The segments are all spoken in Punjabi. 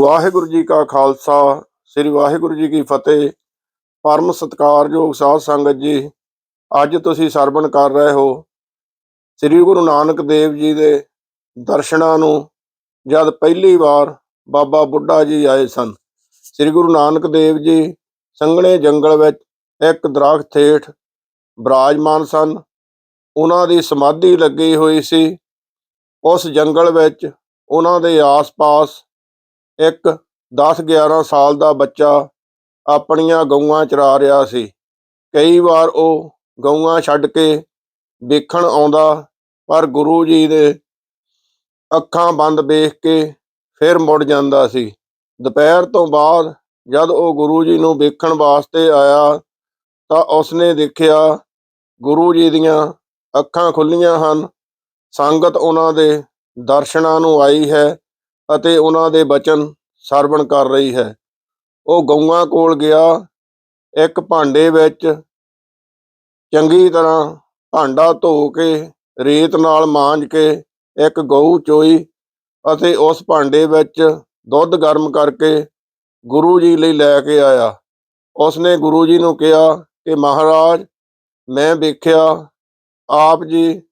ਵਾਹਿਗੁਰੂ ਜੀ ਕਾ ਖਾਲਸਾ, ਸ੍ਰੀ ਵਾਹਿਗੁਰੂ ਜੀ ਕੀ ਫਤਿਹ। ਪਰਮ ਸਤਿਕਾਰਯੋਗ ਸਾਧ ਸੰਗਤ ਜੀ, ਅੱਜ ਤੁਸੀਂ ਸਰਵਣ ਕਰ ਰਹੇ ਹੋ ਸ੍ਰੀ ਗੁਰੂ ਨਾਨਕ ਦੇਵ ਜੀ ਦੇ ਦਰਸ਼ਨਾਂ ਨੂੰ, ਜਦ ਪਹਿਲੀ ਵਾਰ ਬਾਬਾ ਬੁੱਢਾ ਜੀ ਆਏ ਸਨ। ਸ੍ਰੀ ਗੁਰੂ ਨਾਨਕ ਦੇਵ ਜੀ ਸੰਘਣੇ ਜੰਗਲ ਵਿੱਚ ਇੱਕ ਦਰਖਤ ਹੇਠ ਬਰਾਜਮਾਨ ਸਨ। ਉਹਨਾਂ ਦੀ ਸਮਾਧੀ ਲੱਗੀ ਹੋਈ ਸੀ। ਉਸ ਜੰਗਲ ਵਿੱਚ ਉਹਨਾਂ ਦੇ ਆਸ-ਪਾਸ ਇੱਕ 10-11 ਸਾਲ ਦਾ ਬੱਚਾ ਆਪਣੀਆਂ ਗਊਆਂ ਚਰਾ ਰਿਹਾ ਸੀ। ਕਈ ਵਾਰ ਉਹ ਗਊਆਂ ਛੱਡ ਕੇ ਵੇਖਣ ਆਉਂਦਾ, ਪਰ ਗੁਰੂ ਜੀ ਦੇ ਅੱਖਾਂ ਬੰਦ ਵੇਖ ਕੇ ਫਿਰ ਮੁੜ ਜਾਂਦਾ ਸੀ। ਦੁਪਹਿਰ ਤੋਂ ਬਾਅਦ ਜਦ ਉਹ ਗੁਰੂ ਜੀ ਨੂੰ ਵੇਖਣ ਵਾਸਤੇ ਆਇਆ, ਤਾਂ ਉਸਨੇ ਦੇਖਿਆ ਗੁਰੂ ਜੀ ਦੀਆਂ ਅੱਖਾਂ ਖੁੱਲੀਆਂ ਹਨ। ਸੰਗਤ ਉਹਨਾਂ ਦੇ ਦਰਸ਼ਨਾਂ ਨੂੰ ਆਈ ਹੈ। ਅਤੇ ਉਹਨਾਂ ਦੇ ਬਚਨ ਸਰਵਣ ਕਰ ਰਹੀ ਹੈ। ਉਹ ਗਊਆਂ ਕੋਲ ਗਿਆ। ਇੱਕ ਭਾਂਡੇ ਵਿੱਚ ਚੰਗੀ ਤਰ੍ਹਾਂ ਭਾਂਡਾ ਧੋ ਕੇ, ਰੇਤ ਨਾਲ ਮਾਂਜ ਕੇ ਇੱਕ ਗਊ ਚੋਈ ਅਤੇ ਉਸ ਭਾਂਡੇ ਵਿੱਚ ਦੁੱਧ ਗਰਮ ਕਰਕੇ ਗੁਰੂ ਜੀ ਲਈ ਲੈ ਕੇ ਆਇਆ। ਉਸਨੇ ਗੁਰੂ ਜੀ ਨੂੰ ਕਿਹਾ ਕਿ, ਮਹਾਰਾਜ, ਮੈਂ ਵੇਖਿਆ, ਆਪ ਜੀ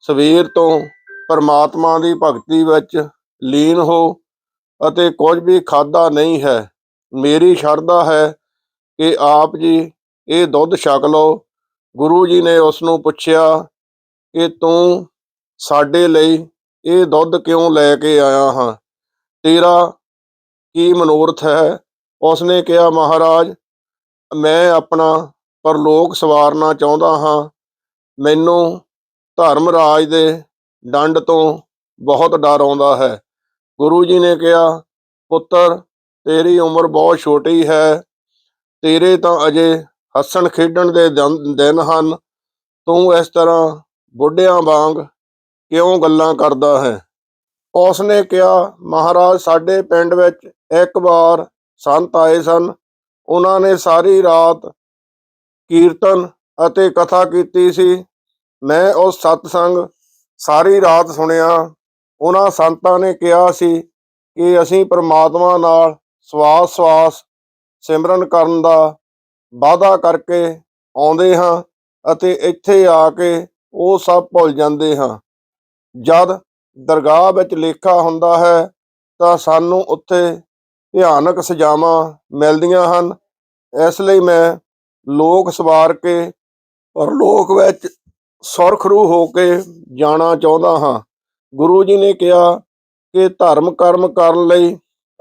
ਸਵੇਰ ਤੋਂ ਪਰਮਾਤਮਾ ਦੀ ਭਗਤੀ ਵਿੱਚ ਲੀਨ ਹੋ ਅਤੇ ਕੁਝ ਵੀ ਖਾਦਾ ਨਹੀਂ ਹੈ। ਮੇਰੀ ਸ਼ਰਧਾ ਹੈ ਕਿ ਆਪ ਜੀ ਇਹ ਦੁੱਧ ਛਕ ਲਓ। ਗੁਰੂ ਜੀ ਨੇ ਉਸ ਨੂੰ ਪੁੱਛਿਆ ਕਿ ਤੂੰ ਸਾਡੇ ਲਈ ਇਹ ਦੁੱਧ ਕਿਉਂ ਲੈ ਕੇ ਆਇਆ ਹਾਂ? ਤੇਰਾ ਕੀ ਮਨੋਰਥ ਹੈ? ਉਸਨੇ ਕਿਹਾ, ਮਹਾਰਾਜ, ਮੈਂ ਆਪਣਾ ਪਰਲੋਕ ਸਵਾਰਨਾ ਚਾਹੁੰਦਾ ਹਾਂ। ਮੈਨੂੰ ਧਰਮ ਰਾਜ ਦੇ ਡੰਡ ਤੋਂ ਬਹੁਤ ਡਰ ਆਉਂਦਾ ਹੈ। ਗੁਰੂ ਜੀ ਨੇ ਕਿਹਾ, ਪੁੱਤਰ, ਤੇਰੀ ਉਮਰ ਬਹੁਤ ਛੋਟੀ ਹੈ, ਤੇਰੇ ਤਾਂ ਅਜੇ ਹੱਸਣ ਖੇਡਣ ਦੇ ਦਿਨ ਦਿਨ ਹਨ, ਤੂੰ ਇਸ ਤਰ੍ਹਾਂ ਬੁੱਢਿਆਂ ਵਾਂਗ ਕਿਉਂ ਗੱਲਾਂ ਕਰਦਾ ਹੈ? ਉਸ ਨੇ ਕਿਹਾ, ਮਹਾਰਾਜ, ਸਾਡੇ ਪਿੰਡ ਵਿੱਚ ਇੱਕ ਵਾਰ ਸੰਤ ਆਏ ਸਨ। ਉਹਨਾਂ ਨੇ ਸਾਰੀ ਰਾਤ ਕੀਰਤਨ ਅਤੇ ਕਥਾ ਕੀਤੀ ਸੀ। ਮੈਂ ਉਸ ਸਤਸੰਗ ਸਾਰੀ ਰਾਤ ਸੁਣਿਆ। ਉਹਨਾਂ ਸੰਤਾਂ ਨੇ ਕਿਹਾ ਸੀ ਕਿ ਅਸੀਂ ਪ੍ਰਮਾਤਮਾ ਨਾਲ ਸਵਾਸ ਸਵਾਸ ਸਿਮਰਨ ਕਰਨ ਦਾ ਵਾਅਦਾ ਕਰਕੇ ਆਉਂਦੇ ਹਾਂ ਅਤੇ ਇੱਥੇ ਆ ਕੇ ਉਹ ਸਭ ਭੁੱਲ ਜਾਂਦੇ ਹਾਂ। ਜਦ ਦਰਗਾਹ ਵਿੱਚ ਲੇਖਾ ਹੁੰਦਾ ਹੈ ਤਾਂ ਸਾਨੂੰ ਉੱਥੇ ਭਿਆਨਕ ਸਜ਼ਾਵਾਂ ਮਿਲਦੀਆਂ ਹਨ। ਇਸ ਲਈ ਮੈਂ ਲੋਕ ਸਵਾਰ ਕੇ ਪਰਲੋਕ ਵਿੱਚ ਸੁਰਖਰੂ ਹੋ ਕੇ ਜਾਣਾ ਚਾਹੁੰਦਾ ਹਾਂ। ਗੁਰੂ ਜੀ ਨੇ ਕਿਹਾ ਕਿ ਧਰਮ ਕਰਮ ਕਰਨ ਲਈ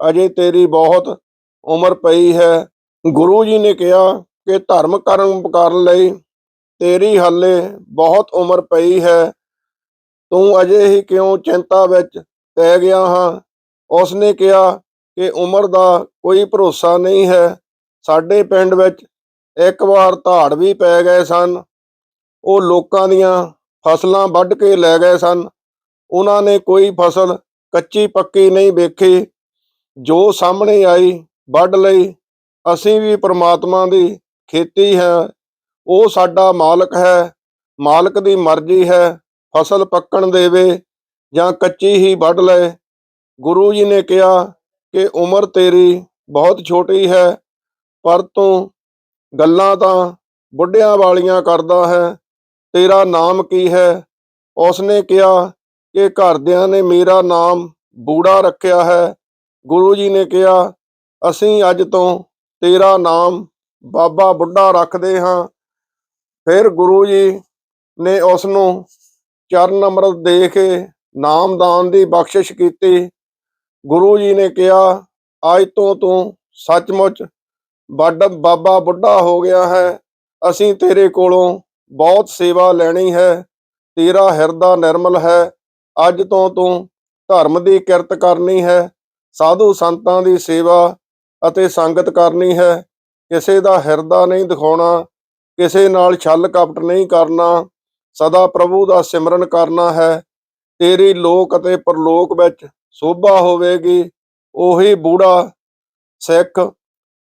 ਅਜੇ ਤੇਰੀ ਬਹੁਤ ਉਮਰ ਪਈ ਹੈ। ਗੁਰੂ ਜੀ ਨੇ ਕਿਹਾ ਕਿ ਧਰਮ ਕਰਮ ਕਰਨ ਲਈ ਤੇਰੀ ਹੱਲੇ ਬਹੁਤ ਉਮਰ ਪਈ ਹੈ। ਤੂੰ ਅਜੇ ਹੀ ਕਿਉਂ ਚਿੰਤਾ ਵਿੱਚ ਪੈ ਗਿਆ ਹਾਂ? ਉਸਨੇ ਕਿਹਾ ਕਿ ਉਮਰ ਦਾ ਕੋਈ ਭਰੋਸਾ ਨਹੀਂ ਹੈ। ਸਾਡੇ ਪਿੰਡ ਵਿੱਚ ਇੱਕ ਵਾਰ ਧਾੜ ਵੀ ਪੈ ਗਏ ਸਨ। ਉਹ ਲੋਕਾਂ ਦੀਆਂ ਫਸਲਾਂ ਵੱਢ ਕੇ ਲੈ ਗਏ ਸਨ। ਉਹਨਾਂ ਨੇ ਕੋਈ ਫਸਲ ਕੱਚੀ ਪੱਕੀ ਨਹੀਂ ਵੇਖੀ। ਜੋ ਸਾਹਮਣੇ ਆਈ, ਵੱਢ ਲਈ। ਅਸੀਂ ਵੀ ਪ੍ਰਮਾਤਮਾ ਦੀ ਖੇਤੀ ਹੈ। ਉਹ ਸਾਡਾ ਮਾਲਕ ਹੈ। ਮਾਲਕ ਦੀ ਮਰਜ਼ੀ ਹੈ। ਫਸਲ ਪੱਕਣ ਦੇਵੇ ਜਾਂ ਕੱਚੀ ਹੀ ਵੱਢ ਲਏ। ਗੁਰੂ ਜੀ ਨੇ ਕਿਹਾ ਕਿ ਉਮਰ ਤੇਰੀ ਬਹੁਤ ਛੋਟੀ ਹੈ, ਪਰ ਤੂੰ ਗੱਲਾਂ ਤਾਂ ਬੁੱਢਿਆਂ ਵਾਲੀਆਂ ਕਰਦਾ ਹੈ। ਤੇਰਾ ਨਾਮ ਕੀ ਹੈ? ਉਸਨੇ ਕਿਹਾ ਕਿ ਘਰਦਿਆਂ ਨੇ ਮੇਰਾ ਨਾਮ ਬੂੜਾ ਰੱਖਿਆ ਹੈ। ਗੁਰੂ ਜੀ ਨੇ ਕਿਹਾ, ਅਸੀਂ ਅੱਜ ਤੋਂ ਤੇਰਾ ਨਾਮ ਬਾਬਾ ਬੁੱਢਾ ਰੱਖਦੇ ਹਾਂ। ਫਿਰ ਗੁਰੂ ਜੀ ਨੇ ਉਸ ਨੂੰ ਚਰਨ ਅੰਮ੍ਰਿਤ ਦੇ ਕੇ ਨਾਮਦਾਨ ਦੀ ਬਖਸ਼ਿਸ਼ ਕੀਤੀ। ਗੁਰੂ ਜੀ ਨੇ ਕਿਹਾ, ਅੱਜ ਤੋਂ ਤੂੰ ਸੱਚਮੁੱਚ ਵੱਡਾ ਬਾਬਾ ਬੁੱਢਾ ਹੋ ਗਿਆ ਹੈ। ਅਸੀਂ ਤੇਰੇ ਕੋਲੋਂ ਬਹੁਤ ਸੇਵਾ ਲੈਣੀ ਹੈ। ਤੇਰਾ ਹਿਰਦਾ ਨਿਰਮਲ ਹੈ। ਅੱਜ ਤੋਂ ਤੂੰ ਧਰਮ ਦੀ ਕਿਰਤ ਕਰਨੀ ਹੈ, ਸਾਧੂ ਸੰਤਾਂ ਦੀ ਸੇਵਾ ਅਤੇ ਸੰਗਤ ਕਰਨੀ ਹੈ। ਕਿਸੇ ਦਾ ਹਿਰਦਾ ਨਹੀਂ ਦਿਖਾਉਣਾ, ਕਿਸੇ ਨਾਲ ਛਲ ਕਪਟ ਨਹੀਂ ਕਰਨਾ, ਸਦਾ ਪ੍ਰਭੂ ਦਾ ਸਿਮਰਨ ਕਰਨਾ ਹੈ। ਤੇਰੀ ਲੋਕ ਅਤੇ ਪਰਲੋਕ ਵਿੱਚ ਸੋਭਾ ਹੋਵੇਗੀ। ਉਹੀ ਬੂੜਾ ਸਿੱਖ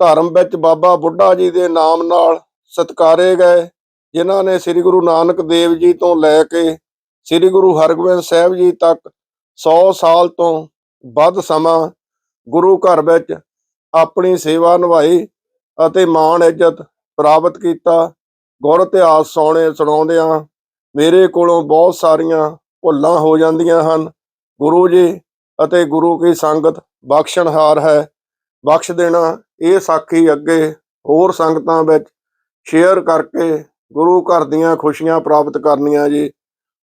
ਧਰਮ ਵਿੱਚ ਬਾਬਾ ਬੁੱਢਾ ਜੀ ਦੇ ਨਾਮ ਨਾਲ ਸਤਕਾਰੇ ਗਏ, ਜਿਨ੍ਹਾਂ ਨੇ ਸ੍ਰੀ ਗੁਰੂ ਨਾਨਕ ਦੇਵ ਜੀ ਤੋਂ ਲੈ ਕੇ ਸ੍ਰੀ ਗੁਰੂ ਹਰਗੋਬਿੰਦ ਸਾਹਿਬ ਜੀ ਤੱਕ 100 ਸਾਲ ਤੋਂ ਵੱਧ ਸਮਾਂ ਗੁਰੂ ਘਰ ਵਿੱਚ ਆਪਣੀ ਸੇਵਾ ਨਿਭਾਈ ਅਤੇ ਮਾਣ ਇੱਜ਼ਤ ਪ੍ਰਾਪਤ ਕੀਤਾ। ਗੁਰ ਇਤਿਹਾਸ ਸੋਣੇ ਸੁਣਾਉਂਦਿਆਂ ਮੇਰੇ ਕੋਲੋਂ ਬਹੁਤ ਸਾਰੀਆਂ ਭੁੱਲਾਂ ਹੋ ਜਾਂਦੀਆਂ ਹਨ। ਗੁਰੂ ਜੀ ਅਤੇ ਗੁਰੂ ਕੀ ਸੰਗਤ ਬਖਸ਼ਣਹਾਰ ਹੈ। ਬਖਸ਼ ਦੇਣਾ ਇਹ ਸਾਖੀ ਅੱਗੇ ਹੋਰ ਸੰਗਤਾਂ ਵਿੱਚ ਸ਼ੇਅਰ ਕਰਕੇ ਗੁਰੂ ਘਰ ਦੀਆਂ ਖੁਸ਼ੀਆਂ ਪ੍ਰਾਪਤ ਕਰਨੀਆਂ ਜੀ।